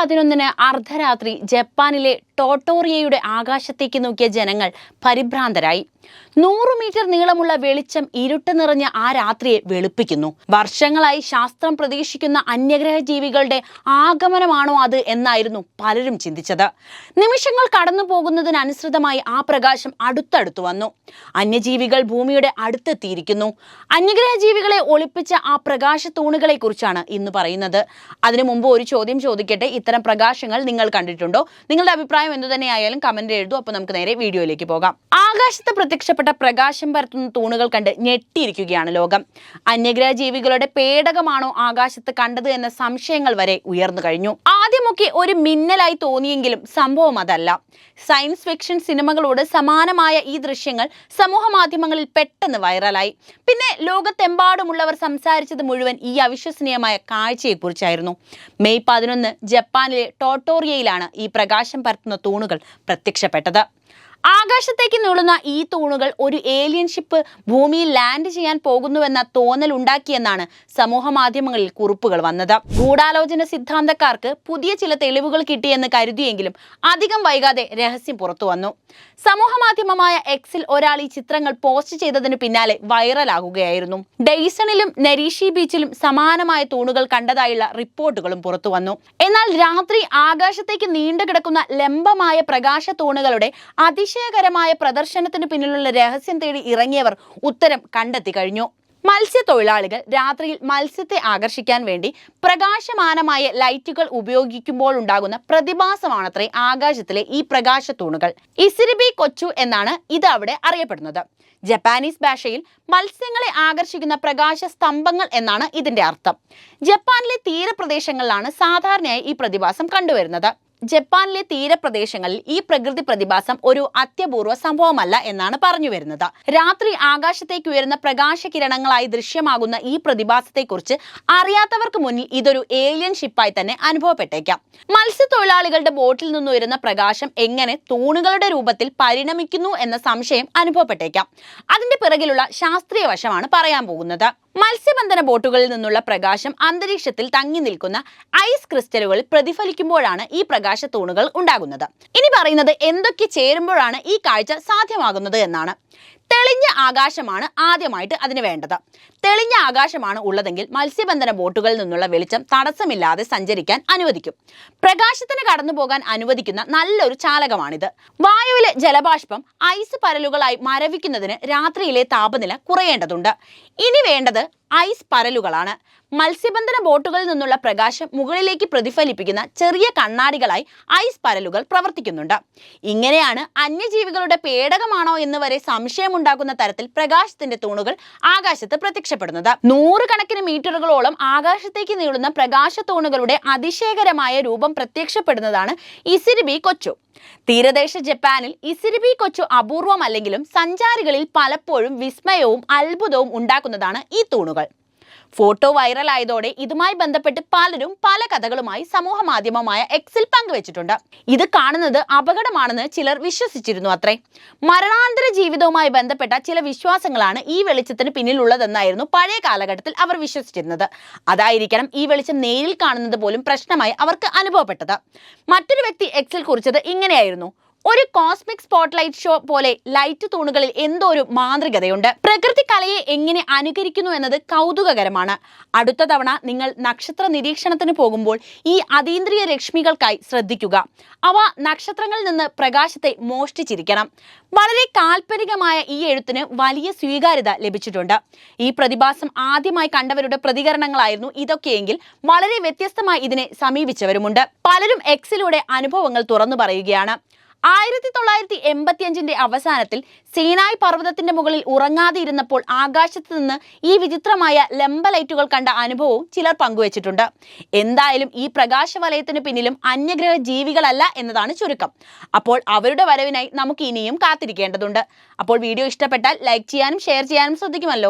പതിനൊന്നിന് അർദ്ധരാത്രി ജപ്പാനിലെ ടോട്ടോറിയയുടെ ആകാശത്തേക്ക് നോക്കിയ ജനങ്ങൾ പരിഭ്രാന്തരായി. നൂറ് മീറ്റർ നീളമുള്ള വെളിച്ചം ഇരുട്ട് നിറഞ്ഞ ആ രാത്രിയെ വെളുപ്പിക്കുന്നു. വർഷങ്ങളായി ശാസ്ത്രം പ്രതീക്ഷിക്കുന്ന അന്യഗ്രഹ ജീവികളുടെ ആഗമനമാണോ അത് എന്നായിരുന്നു പലരും ചിന്തിച്ചത്. നിമിഷങ്ങൾ കടന്നു പോകുന്നതിനനുസൃതമായി ആ പ്രകാശം അടുത്തടുത്തു വന്നു. അന്യജീവികൾ ഭൂമിയുടെ അടുത്തെത്തിയിരിക്കുന്നു. അന്യഗ്രഹ ജീവികളെ ഒളിപ്പിച്ച ആ പ്രകാശ തൂണുകളെ കുറിച്ചാണ് ഇന്ന് പറയുന്നത്. അതിനു മുമ്പ് ഒരു ചോദ്യം ചോദിക്കട്ടെ? ഇത്തരം പ്രകാശങ്ങൾ നിങ്ങൾ കണ്ടിട്ടുണ്ടോ? നിങ്ങളുടെ അഭിപ്രായം എന്തു തന്നെയായാലും കമന്റ് എഴുതൂ. അപ്പോൾ നമുക്ക് നേരെ വീഡിയോയിലേക്ക് പോകാം. ആകാശത്ത് പ്രത്യക്ഷപ്പെട്ട പ്രകാശം പരത്തുന്ന തൂണുകൾ കണ്ട് ഞെട്ടിയിരിക്കുകയാണ് ലോകം. അന്യഗ്രഹ ജീവികളുടെ പേടകമാണോ ആകാശത്ത് കണ്ടത് എന്ന സംശയങ്ങൾ വരെ ഉയർന്നു കഴിഞ്ഞു. ആദ്യമൊക്കെ ഒരു മിന്നലായി തോന്നിയെങ്കിലും സംഭവം അതല്ല. സയൻസ് ഫിക്ഷൻ സിനിമകളോട് സമാനമായ ഈ ദൃശ്യങ്ങൾ സമൂഹ മാധ്യമങ്ങളിൽ പെട്ടെന്ന് വൈറലായി. പിന്നെ ലോകത്തെമ്പാടുമുള്ളവർ സംസാരിച്ചത് മുഴുവൻ ഈ അവിശ്വസനീയമായ കാഴ്ചയെക്കുറിച്ചായിരുന്നു. മെയ് പതിനൊന്ന് ജപ്പാനിലെ ടോട്ടോറിയയിലാണ് ഈ പ്രകാശം പരത്തുന്ന തൂണുകൾ പ്രത്യക്ഷപ്പെട്ടത്. ആകാശത്തേക്ക് നീളുന്ന ഈ തൂണുകൾ ഒരു ഏലിയൻ ഷിപ്പ് ഭൂമിയിൽ ലാൻഡ് ചെയ്യാൻ പോകുന്നുവെന്ന തോന്നൽ ഉണ്ടാക്കിയെന്നാണ് സമൂഹ മാധ്യമങ്ങളിൽ കുറിപ്പുകൾ വന്നത്. ഗൂഢാലോചന സിദ്ധാന്തക്കാർക്ക് പുതിയ ചില തെളിവുകൾ കിട്ടിയെന്ന് കരുതിയെങ്കിലും അധികം വൈകാതെ രഹസ്യം പുറത്തു വന്നു. സമൂഹ മാധ്യമമായ എക്സിൽ ഒരാൾ ഈ ചിത്രങ്ങൾ പോസ്റ്റ് ചെയ്തതിന് പിന്നാലെ വൈറലാകുകയായിരുന്നു. ഡെയ്സണിലും നരീഷി ബീച്ചിലും സമാനമായ തൂണുകൾ കണ്ടതായുള്ള റിപ്പോർട്ടുകളും പുറത്തു വന്നു. എന്നാൽ രാത്രി ആകാശത്തേക്ക് നീണ്ടു കിടക്കുന്ന ലംബമായ പ്രകാശ തൂണുകളുടെ അതിശയകരമായ പ്രദർശനത്തിന് പിന്നിലുള്ള രഹസ്യം തേടി ഇറങ്ങിയവർ ഉത്തരം കണ്ടെത്തി കഴിഞ്ഞു. മത്സ്യത്തൊഴിലാളികൾ രാത്രിയിൽ മത്സ്യത്തെ ആകർഷിക്കാൻ വേണ്ടി പ്രകാശമാനമായ ലൈറ്റുകൾ ഉപയോഗിക്കുമ്പോൾ ഉണ്ടാകുന്ന പ്രതിഭാസമാണത്രേ ആകാശത്തിലെ ഈ പ്രകാശ തൂണുകൾ ഇസിരിബി കൊച്ചു എന്നാണ് ഇത് അവിടെ അറിയപ്പെടുന്നത്. ജപ്പാനീസ് ഭാഷയിൽ മത്സ്യങ്ങളെ ആകർഷിക്കുന്ന പ്രകാശ സ്തംഭങ്ങൾ എന്നാണ് ഇതിന്റെ അർത്ഥം. ജപ്പാനിലെ തീരപ്രദേശങ്ങളിലാണ് സാധാരണയായി ഈ പ്രതിഭാസം കണ്ടുവരുന്നത്. ജപ്പാനിലെ തീരപ്രദേശങ്ങളിൽ ഈ പ്രകൃതി പ്രതിഭാസം ഒരു അത്യപൂർവ സംഭവമല്ല എന്നാണ് പറഞ്ഞു വരുന്നത്. രാത്രി ആകാശത്തേക്ക് ഉയരുന്ന പ്രകാശകിരണങ്ങളായി ദൃശ്യമാകുന്ന ഈ പ്രതിഭാസത്തെക്കുറിച്ച് അറിയാത്തവർക്ക് മുന്നിൽ ഇതൊരു ഏലിയൻ ഷിപ്പായി തന്നെ അനുഭവപ്പെട്ടേക്കാം. മത്സ്യത്തൊഴിലാളികളുടെ ബോട്ടിൽ നിന്ന് ഉയരുന്ന പ്രകാശം എങ്ങനെ തൂണുകളുടെ രൂപത്തിൽ പരിണമിക്കുന്നു എന്ന സംശയം അനുഭവപ്പെട്ടേക്കാം. അതിന്റെ പിറകിലുള്ള ശാസ്ത്രീയ വശമാണ് പറയാൻ പോകുന്നത്. മത്സ്യബന്ധന ബോട്ടുകളിൽ നിന്നുള്ള പ്രകാശം അന്തരീക്ഷത്തിൽ തങ്ങി നിൽക്കുന്ന ഐസ് ക്രിസ്റ്റലുകളിൽ പ്രതിഫലിക്കുമ്പോഴാണ് ഈ പ്രകാശ തൂണുകൾ ഉണ്ടാകുന്നത്. ഇനി പറയുന്നത് എന്തൊക്കെ ചേരുമ്പോഴാണ് ഈ കാഴ്ച സാധ്യമാകുന്നത് എന്നാണ്. തെളിഞ്ഞ ആകാശമാണ് ആദ്യമായിട്ട് അതിന് വേണ്ടത്. തെളിഞ്ഞ ആകാശമാണ് ഉള്ളതെങ്കിൽ മത്സ്യബന്ധന ബോട്ടുകളിൽ നിന്നുള്ള വെളിച്ചം തടസ്സമില്ലാതെ സഞ്ചരിക്കാൻ അനുവദിക്കും. പ്രകാശത്തിന് കടന്നു പോകാൻ അനുവദിക്കുന്ന നല്ലൊരു ചാലകമാണിത്. വായുവിലെ ജലബാഷ്പം ഐസ് പരലുകളായി മരവിക്കുന്നതിന് രാത്രിയിലെ താപനില കുറയേണ്ടതുണ്ട്. ഇനി വേണ്ടത് ഐസ് പരലുകളാണ്. മത്സ്യബന്ധന ബോട്ടുകളിൽ നിന്നുള്ള പ്രകാശം മുകളിലേക്ക് പ്രതിഫലിപ്പിക്കുന്ന ചെറിയ കണ്ണാടികളായി ഐസ് പരലുകൾ പ്രവർത്തിക്കുന്നുണ്ട്. ഇങ്ങനെയാണ് അന്യജീവികളുടെ പേടകമാണോ എന്ന് വരെ സംശയമുണ്ടാക്കുന്ന തരത്തിൽ പ്രകാശത്തിന്റെ തൂണുകൾ ആകാശത്ത് പ്രത്യക്ഷപ്പെടുന്നത്. നൂറുകണക്കിന് മീറ്ററുകളോളം ആകാശത്തേക്ക് നീളുന്ന പ്രകാശ തൂണുകളുടെ അതിശയകരമായ രൂപം പ്രത്യക്ഷപ്പെടുന്നതാണ് ഇസിരിബി കൊച്ചു. തീരദേശ ജപ്പാനിൽ ഇസിരിബി കൊച്ചു അപൂർവമല്ലെങ്കിലും സഞ്ചാരികളിൽ പലപ്പോഴും വിസ്മയവും അത്ഭുതവും ഉണ്ടാക്കുന്നതാണ് ഈ തൂണുകൾ. ഫോട്ടോ വൈറലായതോടെ ഇതുമായി ബന്ധപ്പെട്ട് പലരും പല കഥകളുമായി സമൂഹ മാധ്യമമായ എക്സിൽ പങ്കുവച്ചിട്ടുണ്ട്. ഇത് കാണുന്നത് അപകടമാണെന്ന് ചിലർ വിശ്വസിച്ചിരുന്നു അത്രേ. മരണാന്തര ജീവിതവുമായി ബന്ധപ്പെട്ട ചില വിശ്വാസങ്ങളാണ് ഈ വെളിച്ചത്തിന് പിന്നിലുള്ളതെന്നായിരുന്നു പഴയ കാലഘട്ടത്തിൽ അവർ വിശ്വസിച്ചിരുന്നത്. അതായിരിക്കണം ഈ വെളിച്ചം നേരിൽ കാണുന്നത് പോലും പ്രശ്നമായി അവർക്ക് അനുഭവപ്പെട്ടത്. മറ്റൊരു വ്യക്തി എക്സിൽ കുറിച്ചത് ഇങ്ങനെയായിരുന്നു. ഒരു കോസ്മിക് സ്പോട്ട്ലൈറ്റ് ഷോ പോലെ ലൈറ്റ് തൂണുകളിൽ എന്തോ ഒരു മാന്ത്രികതയുണ്ട്. പ്രകൃതി കലയെ എങ്ങനെ അനുകരിക്കുന്നു എന്നത് കൗതുകകരമാണ്. അടുത്ത തവണ നിങ്ങൾ നക്ഷത്ര നിരീക്ഷണത്തിന് പോകുമ്പോൾ ഈ അതീന്ദ്രിയ രശ്മികൾക്കായി ശ്രദ്ധിക്കുക. അവ നക്ഷത്രങ്ങളിൽ നിന്ന് പ്രകാശത്തെ മോഷ്ടിച്ചിരിക്കണം. വളരെ കാൽപ്പനികമായ ഈ എഴുത്തിന് വലിയ സ്വീകാര്യത ലഭിച്ചിട്ടുണ്ട്. ഈ പ്രതിഭാസം ആദ്യമായി കണ്ടവരുടെ പ്രതികരണങ്ങളായിരുന്നു ഇതൊക്കെയെങ്കിൽ വളരെ വ്യത്യസ്തമായി ഇതിനെ സമീപിച്ചവരുമുണ്ട്. പലരും എക്സിലൂടെ അനുഭവങ്ങൾ തുറന്നു പറയുകയാണ്. ആയിരത്തി തൊള്ളായിരത്തി എൺപത്തിയഞ്ചിന്റെ അവസാനത്തിൽ സീനായ് പർവതത്തിന്റെ മുകളിൽ ഉറങ്ങാതെ ഇരുന്നപ്പോൾ ആകാശത്ത് നിന്ന് ഈ വിചിത്രമായ ലംബ ലൈറ്റുകൾ കണ്ട അനുഭവവും ചിലർ പങ്കുവച്ചിട്ടുണ്ട്. എന്തായാലും ഈ പ്രകാശവലയത്തിന് പിന്നിലും അന്യഗ്രഹ ജീവികളല്ല എന്നതാണ് ചുരുക്കം. അപ്പോൾ അവരുടെ വരവിനായി നമുക്ക് ഇനിയും കാത്തിരിക്കേണ്ടതുണ്ട്. അപ്പോൾ വീഡിയോ ഇഷ്ടപ്പെട്ടാൽ ലൈക്ക് ചെയ്യാനും ഷെയർ ചെയ്യാനും ശ്രദ്ധിക്കുമല്ലോ.